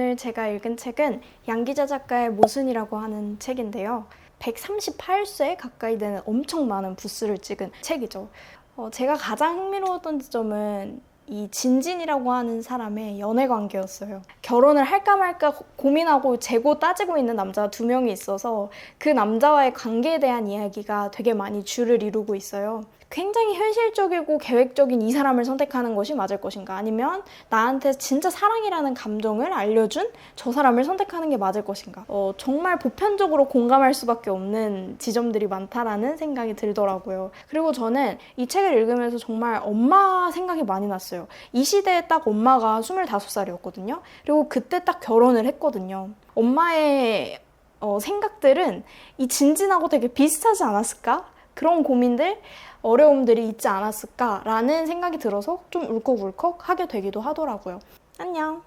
오늘 제가 읽은 책은 양기자 작가의 모순이라고 하는 책인데요. 138쇄 가까이 되는 엄청 많은 부스를 찍은 책이죠. 어, 제가 가장 흥미로웠던 지점은 이 진진이라고 하는 사람의 연애 관계였어요. 결혼을 할까 말까 고- 고민하고 재고 따지고 있는 남자가 두 명이 있어서 그 남자와의 관계에 대한 이야기가 되게 많이 줄을 이루고 있어요. 굉장히 현실적이고 계획적인 이 사람을 선택하는 것이 맞을 것인가 아니면 나한테 진짜 사랑이라는 감정을 알려준 저 사람을 선택하는 게 맞을 것인가 어, 정말 보편적으로 공감할 수밖에 없는 지점들이 많다라는 생각이 들더라고요 그리고 저는 이 책을 읽으면서 정말 엄마 생각이 많이 났 어요 이 시대에 딱 엄마가 25살이었거든요 그리고 그때 딱 결혼을 했거든요 엄마의 어, 생각들은 이 진진하고 되게 비슷하지 않았을까? 그런 고민들, 어려움들이 있지 않았을까라는 생각이 들어서 좀 울컥울컥 하게 되기도 하더라고요. 안녕.